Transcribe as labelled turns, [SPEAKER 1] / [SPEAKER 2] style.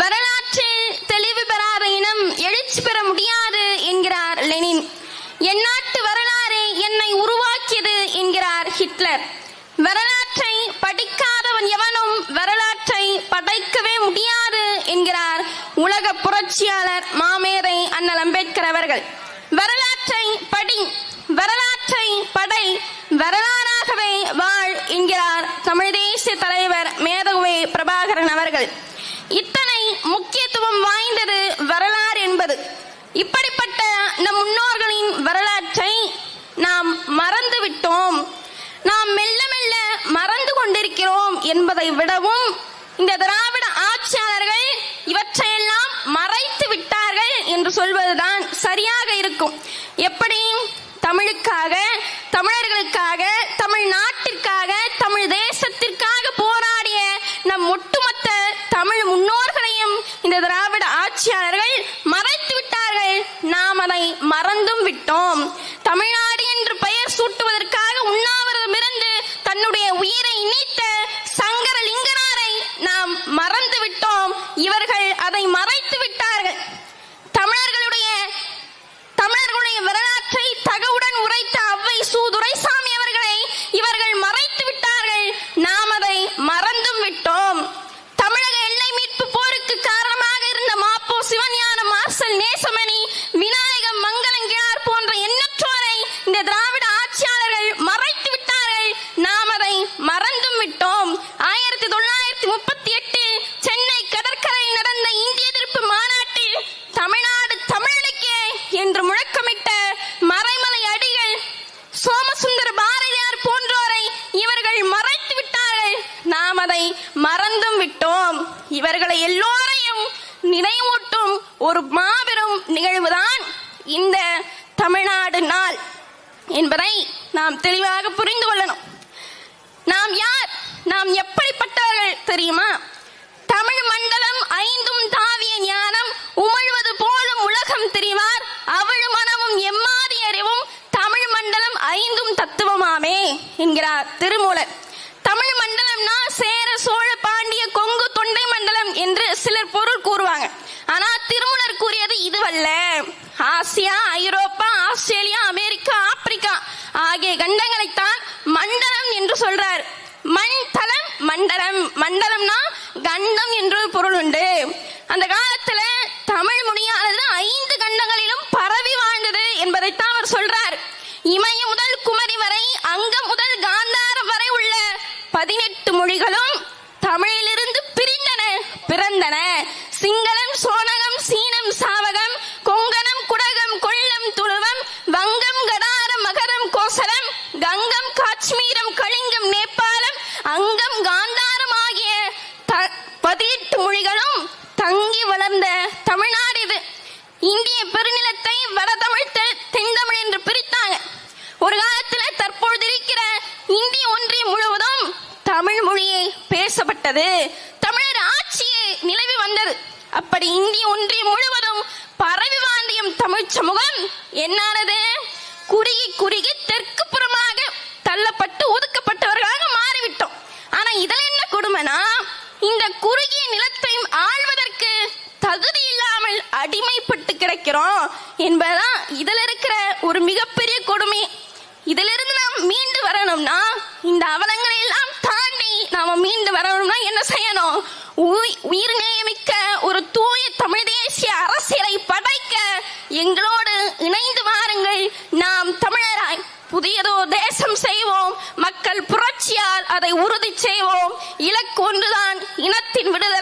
[SPEAKER 1] வரலாற்றில் தெளிவு பெறாத இனம் எழுச்சி பெற முடியாது என்கிறார் லெனின். எந்நாட்டு வரலாறு என்னை உருவாக்கியது என்கிறார் ஹிட்லர். வரலாற்றை படிக்காதவன் எவனும் வரலாற்றை படைக்கவே முடியாது என்கிறார் உலக புரட்சியாளர் மாமேதை அண்ணல் அம்பேத்கர் அவர்கள். வரலாற்றை படி வரலாற்றை படை வரலாறாகவே வாழ் என்கிறார் தமிழ் தேசிய தலைவர் மேதகுவே பிரபாகரன் அவர்கள் இத்தனை முக்கியத்துவம் வாய்ந்தது வரலாறு என்பது இப்படிப்பட்ட நம் முன்னோர்களின் வரலாற்றை நாம் மறந்து விட்டோம் நாம் மெல்ல மெல்ல மறந்து கொண்டிருக்கிறோம் என்பதை விடவும் இந்த திராவிட ஆட்சியாளர்கள் இவற்றையெல்லாம் மறைத்து விட்டார்கள் என்று சொல்வதுதான் சரியாக இருக்கும். எப்படி? தமிழுக்காக தமிழர்களுக்காக தமிழ் நாட்டிற்காக தமிழ் தேசத்திற்காக போராடிய நம் ஒட்டுமொத்த தமிழ் முன்னோர்களையும் இந்த திராவிட ஆட்சியாளர்கள் மறைத்து விட்டார்கள். நாம் அதை மறந்தும் விட்டோம். இவர்களை எல்லோரையும் நினைவூட்டும் ஒரு மாபெரும் நிகழ்வுதான் இந்த தமிழ்நாடு நாள் என்பதை நாம் தெளிவாக புரிந்து கொள்ளணும். நாம் யார்? நாம் எப்படிப்பட்டவர்கள் தெரியுமா? தமிழ் மண்டலம் ஐந்தும் தாவிய ஞானம் உமிழ்வது போலும் உலகம் தெரிவார். அவள் மனமும் எம்மாதி அறிவும் தமிழ் மண்டலம் ஐந்தும் தத்துவமாமே என்கிறார் திருமூலர் தமிழ் மண்டலம்னா சேர சோழ பாண்டிய கொங்கு தொண்டை மண்டலம் என்று சிலர் பொருள் கூறுவாங்க ஆனா திருமூலர் கூறியது இதுவல்ல Asia Europe Australia America Africa ஆகிய கண்டங்களைத்தான் மண்டலம் என்று சொல்றார். மண் தளம் மண்டலம் மண்டலம்னா கண்டம் என்று பொருள் உண்டு. அந்த காலத்துல தமிழ் மொழியானது ஐந்து கண்டங்களிலும் பரவி வாழ்ந்தது என்பதைத்தான் அவர் சொல்றார். இமய முதல் குமரி வரை அங்கம் முதல் காந்தாரம் வரை உள்ள பதினெட்டு மொழிகளும் தமிழிலிருந்து பிரிந்தன பிறந்தன. சிங்களம் சோன காஷ்மீரம் கலிங்கம் நேபாளம் அங்கம் காந்தாரம் ஆகிய பதினெட்டு மொழிகளும் தங்கி வளர்ந்த தமிழ்நாடு இது. இந்திய பெருநிலத்தை வடதமிழ் தென்தமிழ் என்று பிரித்தாங்க. ஒரு காலத்துல தற்பொழுது இருக்கிற இந்திய ஒன்றியம் முழுவதும் தமிழ் மொழியை பேசப்பட்டது. தமிழர் ஆட்சியே நிலவி வந்தது. அப்படி இந்திய ஒன்றியம் முழுவதும் பரவி வாந்தியம் தமிழ் சமூகம் என்னானது? குறுகி குறுகி அடிமைப்பட்டு கிடக்கிறோம் என்பதுதான் இதுல இருக்கிற ஒரு மிகப்பெரிய கொடுமை. இதிலிருந்து நாம் மீண்டு வரணும்னா இந்த அவலங்களை எல்லாம் தாண்டி நாம மீண்டு வரணும்னா என்ன செய்யணும்? உயி- உயிர் நேயமிக்க ஒரு தூய தமிழ் தேசிய அரசியலை படைக்க எங்களோடு இணைந்து வாருங்கள். நாம் தமிழராய் புதியதோ தேசம் செய்வோம். மக்கள் புரட்சியால் அதை உறுதி செய்வோம். இலக்கு ஒன்றுதான் இனத்தின் விடுதலை.